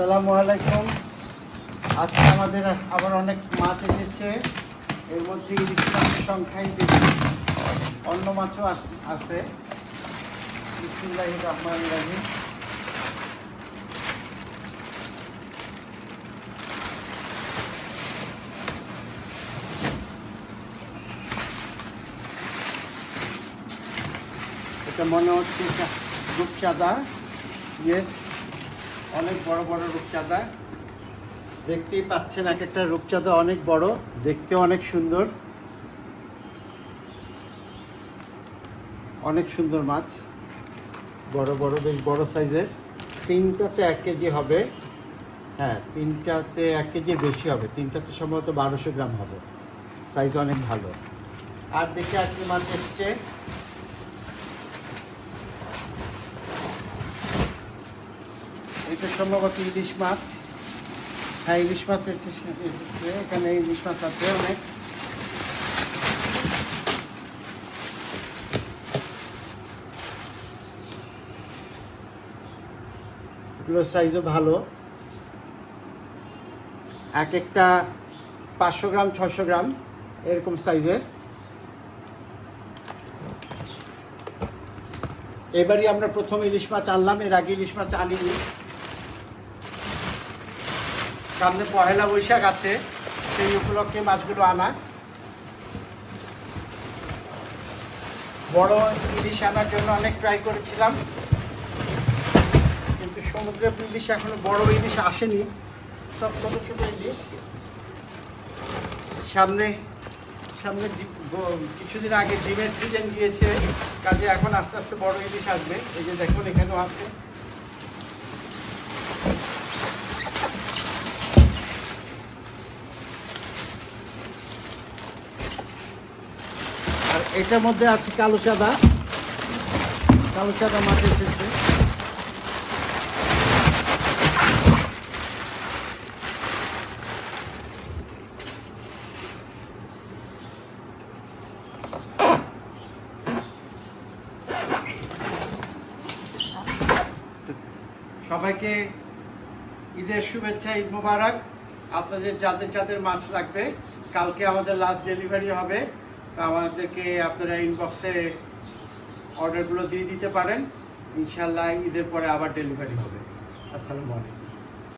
আসসালামু আলাইকুম। আজকে আমাদের আবার অনেক মাছ এসেছে। এর মধ্যে সংখ্যাই বেশি। অন্য মাছও আছে। বিসমিল্লাহির রহমানির রহিম। এটা মনে হচ্ছে এটা ইয়েস অনেক বড় বড় রূপচাঁদা। দেখতেই পাচ্ছেন এক একটা রূপচাঁদা অনেক বড় দেখতে অনেক সুন্দর। অনেক সুন্দর মাছ, বড় বড়, বেশ বড় সাইজের। তিনটাতে এক কেজি হবে। হ্যাঁ তিনটাতে এক কেজি বেশি হবে। তিনটাতে সম্ভবত বারোশো গ্রাম হবে। সাইজ অনেক ভালো। আর দেখে আর কি মাছ এসছে। এটা সম্ভবত ইলিশ মাছ। হ্যাঁ ইলিশ মাছ এসেছে। এখানে ইলিশ মাছ আছে অনেক। সাইজও ভালো। এক একটা পাঁচশো গ্রাম ছশো গ্রাম এরকম সাইজের এবারই আমরা প্রথম ইলিশ মাছ আনলাম। এর আগে ইলিশ মাছ আনিনি। সামনে পহেলা বৈশাখ আছে, সেই উপলক্ষে মাছগুলো আনা। বড় ইলিশ আনার জন্য অনেক ট্রাই করেছিলাম, কিন্তু সমুদ্রের ইলিশ এখনও বড় ইলিশ আসেনি, সব ছোট ছোট ইলিশ। সামনে সামনে কিছুদিন আগে ডিমের সিজন গিয়েছে, কাজে এখন আস্তে আস্তে বড় ইলিশ আসবে, এই যে দেখুন এখানেও আছে। এটার মধ্যে আছে কালো চাঁদা কালো চাঁদা মাছ এসেছে। সবাইকে ঈদের শুভেচ্ছা, ঈদ মোবারক। আপনাদের যাদের যাদের মাছ লাগবে, কালকে আমাদের লাস্ট ডেলিভারি হবে। তো আমাদেরকে আপনারা ইনবক্সে অর্ডারগুলো দিয়ে দিতে পারেন। ইনশাল্লাহ ঈদের পরে আবার ডেলিভারি হবে। আসসালামু আলাইকুম।